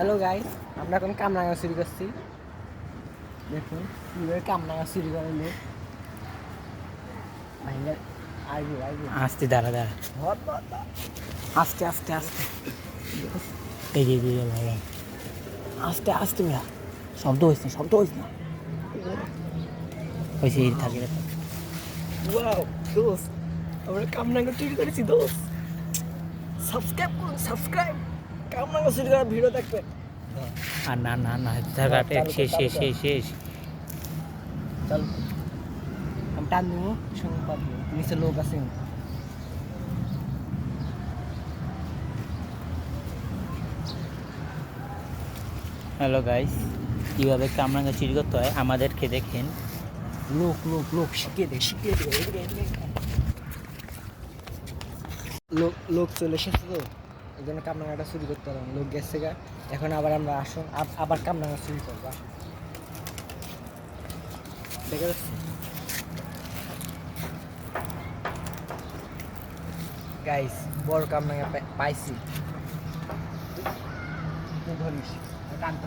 Hello guys আমরা এখন কামরাঙ্গা চুরি করছি। দেখুন কীভাবে কামরাঙ্গা চুরি করে লোক। আইবো আইবো। আসতে দাঁড়া দাঁড়া। আস্তে আস্তে আস্তে। এই যে এই ভাই আস্তে আস্তে মেরা শব্দ হয়েছে না শব্দ হয়েছে না হয়েছে এই থাকে। ওয়াও দোস্ত। আমরা কামরাঙ্গা চুরি করেছি দোস্ত। সাবস্ক্রাইব করুন সাবস্ক্রাইব ভিডিও দেখবেন আর না না না শেষ শেষ শেষ শেষ। চল আমি টান দেবো সঙ্গে পাবো নিচে লোক আছে হ্যালো গাইস কীভাবে কামরাঙ্গা চুরি করতে হয় আমাদেরকে দেখেন। লোক লোক লোক শিখিয়ে দে শিখিয়ে দে। লোক লোক চলে এসেছে তো। এই জন্য কামরাঙাটা চুরি করতে পারলাম লোক গেছে গা। এখন আবার আমরা আসুন। আব- আবার কামরাঙা চুরি করব। দেখা যাচ্ছে? গাইস বড় কামরাঙা পাইছি। ধরিস। আমি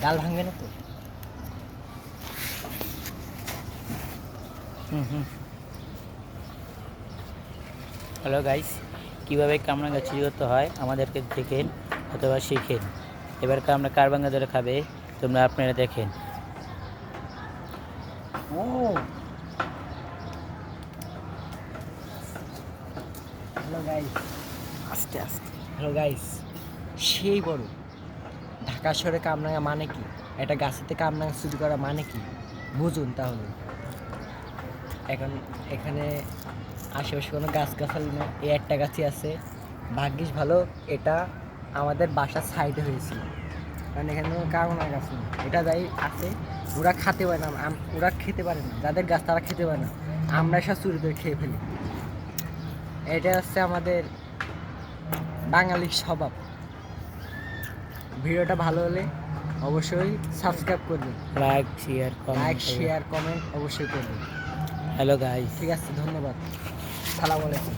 ডাল ভাঙবে না তো? হুম হুম। হ্যালো গাইস, কীভাবে কামরাঙ্গা চুরি করতে হয় আমাদেরকে দেখেন অথবা শিখেন। এবার কামরা কার ভাঙ্গা ধরে খাবে, তোমরা আপনারা দেখেন। ও। Hello guys. আস্তে আস্তে। হ্যালো গাইস, সেই বড়। ঢাকা শহরে কামরাঙা মানে কি? একটা গাছেতে কামরাঙা চুরি করা মানে কি? বুঝুন তাহলে। এখন এখানে আশেপাশে কোনো গাছ গাছালি না এই একটা গাছই আছে। ভাগ্যিস ভালো এটা আমাদের বাসার সাইডে হয়েছিল। কারণ এখানে কোনো কামরাঙা গাছ নেই। এটা যাই আছে ওরা খেতে পারে না ওরা খেতে পারে না। যাদের গাছ তারা খেতে পারে না। আমরা সব চুরি করে খেয়ে ফেলি। এটা হচ্ছে আমাদের বাঙালির স্বভাব। ভিডিওটা ভালো হলে অবশ্যই সাবস্ক্রাইব করবেন। Like share like share comment অবশ্যই করবেন। Hello guys. ঠিক আছে ধন্যবাদ। সালাম আলাইকুম।